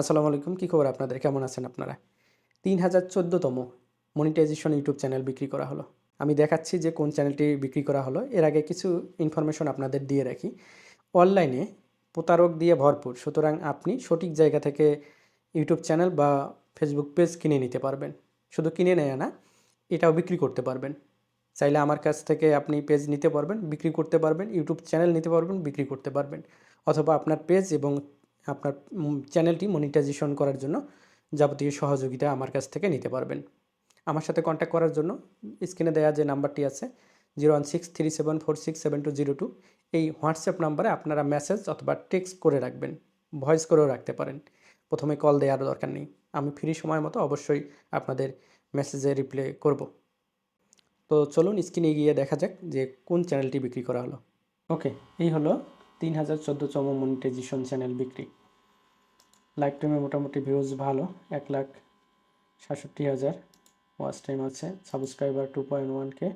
আসসালামু আলাইকুম, কী খবর আপনাদের? কেমন আছেন আপনারা? তিন হাজার চোদ্দোতম মনিটাইজেশন ইউটিউব চ্যানেল বিক্রি করা হলো। আমি দেখাচ্ছি যে কোন চ্যানেলটি বিক্রি করা হলো। এর আগে কিছু ইনফরমেশন আপনাদের দিয়ে রাখি। অনলাইনে প্রতারক দিয়ে ভরপুর। সুতরাং আপনি সঠিক জায়গা থেকে ইউটিউব চ্যানেল বা ফেসবুক পেজ কিনে নিতে পারবেন। শুধু কিনে নেয় না, এটাও বিক্রি করতে পারবেন। চাইলে আমার কাছ থেকে আপনি পেজ নিতে পারবেন, বিক্রি করতে পারবেন, ইউটিউব চ্যানেল নিতে পারবেন, বিক্রি করতে পারবেন। অথবা আপনার পেজ এবং আপনার চ্যানেলটি মনিটাইজেশন করার জন্য যাবতীয় সহযোগিতা আমার কাছ থেকে নিতে পারবেন। আমার সাথে কন্ট্যাক্ট করার জন্য স্ক্রিনে দেওয়া যে নাম্বারটি আছে zero one six three seven four six seven two zero two এই হোয়াটসঅ্যাপ নাম্বারে আপনারা মেসেজ অথবা টেক্সট করে রাখবেন ভয়েস করেও রাখতে পারেন। প্রথমে কল দেওয়ার দরকার নেই, আমি ফ্রি সময় মতো অবশ্যই আপনাদের মেসেজে রিপ্লে করব। তো চলুন স্ক্রিনে গিয়ে দেখা যাক যে কোন চ্যানেলটি বিক্রি করা হলো। ওকে এই হলো তিন হাজার চোদ্দোতম মনিটাইজেশন চ্যানেল বিক্রি। লাইফ টাইমে মোটামুটি ভিউজ ভালো, এক লাখ সাতষট্টি হাজার। ওয়াচ টাইম আছে subscriber two point one K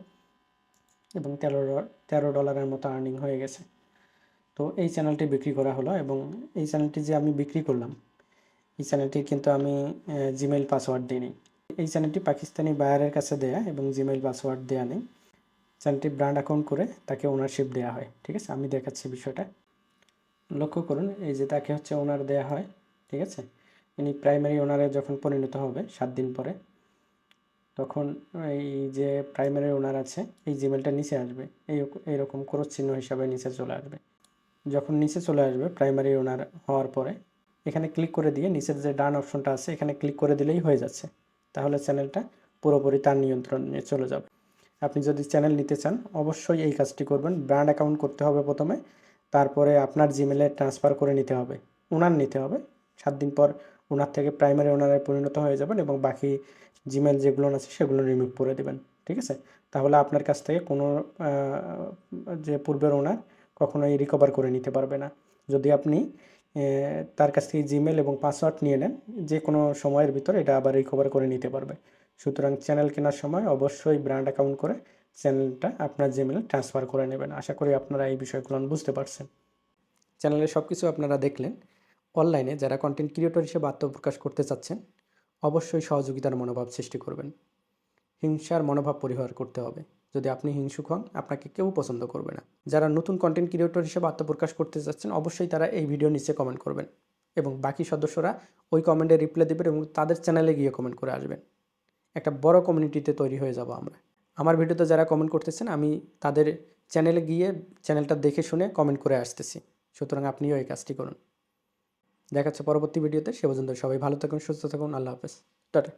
এবং তেরো তেরো ডলারের মতো আর্নিং হয়ে গেছে। তো এই চ্যানেলটি বিক্রি করা হলো এবং এই চ্যানেলটি যে আমি বিক্রি করলাম, এই চ্যানেলটির কিন্তু আমি জিমেইল পাসওয়ার্ড দিইনি। এই চ্যানেলটি পাকিস্তানি বায়ারের কাছে দেয়া এবং জিমেইল পাসওয়ার্ড দেয়া নেই। চ্যানেলটি ব্র্যান্ড অ্যাকাউন্ট করে তাকে ওনারশিপ দেওয়া হয়, ঠিক আছে? আমি দেখাচ্ছি বিষয়টা। লক্ষ্য করুন, এই যে তাকে হচ্ছে ওনার দেয়া হয়, ঠিক আছে? ইনি প্রাইমারি ওনারে যখন পরিণত হবে, সাত দিন পরে, তখন এই যে প্রাইমারি ওনার আছে, এই জিমেলটা নিচে আসবে। এই এইরকম ক্রোশ চিহ্ন হিসাবে নিচে চলে আসবে। যখন নিচে চলে আসবে প্রাইমারি ওনার হওয়ার পরে, এখানে ক্লিক করে দিয়ে নিচের যে ডান অপশনটা আছে, এখানে ক্লিক করে দিলেই হয়ে যাচ্ছে। তাহলে চ্যানেলটা পুরোপুরি তার নিয়ন্ত্রণে চলে যাবে। আপনি যদি চ্যানেল নিতে চান, অবশ্যই এই কাজটি করবেন। ব্র্যান্ড অ্যাকাউন্ট করতে হবে প্রথমে, তারপরে আপনার জিমেলে ট্রান্সফার করে নিতে হবে। ওনার নিতে হবে। সাত দিন পর ওনার থেকে প্রাইমারি ওনারে পরিণত হয়ে যাবেন এবং বাকি জিমেল যেগুলো আছে, সেগুলো রিমুভ করে দেবেন। ঠিক আছে? তাহলে আপনার কাছ থেকে কোনো যে পূর্বের ওনার কখনোই রিকভার করে নিতে পারবে না। যদি আপনি তার কাছ থেকে জিমেল এবং পাসওয়ার্ড নিয়ে নেন। যে কোনো সময়ের ভিতর এটা আবার রিকভার করে নিতে পারবে। সুতরাং চ্যানেল কেনার সময় অবশ্যই ব্র্যান্ড অ্যাকাউন্ট করে চ্যানেলটা আপনার জিমেলে ট্রান্সফার করে নেবেন। আশা করি আপনারা এই বিষয়গুলো বুঝতে পারছেন। চ্যানেলে সব কিছু আপনারা দেখলেন। অনলাইনে যারা কন্টেন্ট ক্রিয়েটর হিসেবে আত্মপ্রকাশ করতে চাচ্ছেন, অবশ্যই সহযোগিতার মনোভাব সৃষ্টি করবেন। হিংসার মনোভাব পরিহার করতে হবে। যদি আপনি হিংসুক হন, আপনাকে কেউ পছন্দ করবে না। যারা নতুন কন্টেন্ট ক্রিয়েটর হিসেবে আত্মপ্রকাশ করতে চাচ্ছেন অবশ্যই তারা এই ভিডিও নিচে কমেন্ট করবেন এবং বাকি সদস্যরা ওই কমেন্টে রিপ্লাই দেবেন এবং তাদের চ্যানেলে গিয়ে কমেন্ট করে আসবেন। একটা বড় কমিউনিটিতে তৈরি হয়ে যাব আমরা। আমার ভিডিওতে যারা কমেন্ট করতেছেন, আমি তাদের চ্যানেলে গিয়ে চ্যানেলটা দেখে শুনে কমেন্ট করে আসতেছি। সুতরাং আপনিও এই কাজটি করুন। দেখাচ্ছে পরবর্তী ভিডিওতে সে পর্যন্ত সবাই ভালো থাকুন, সুস্থ থাকুন। আল্লাহ হাফেজ। টাটা।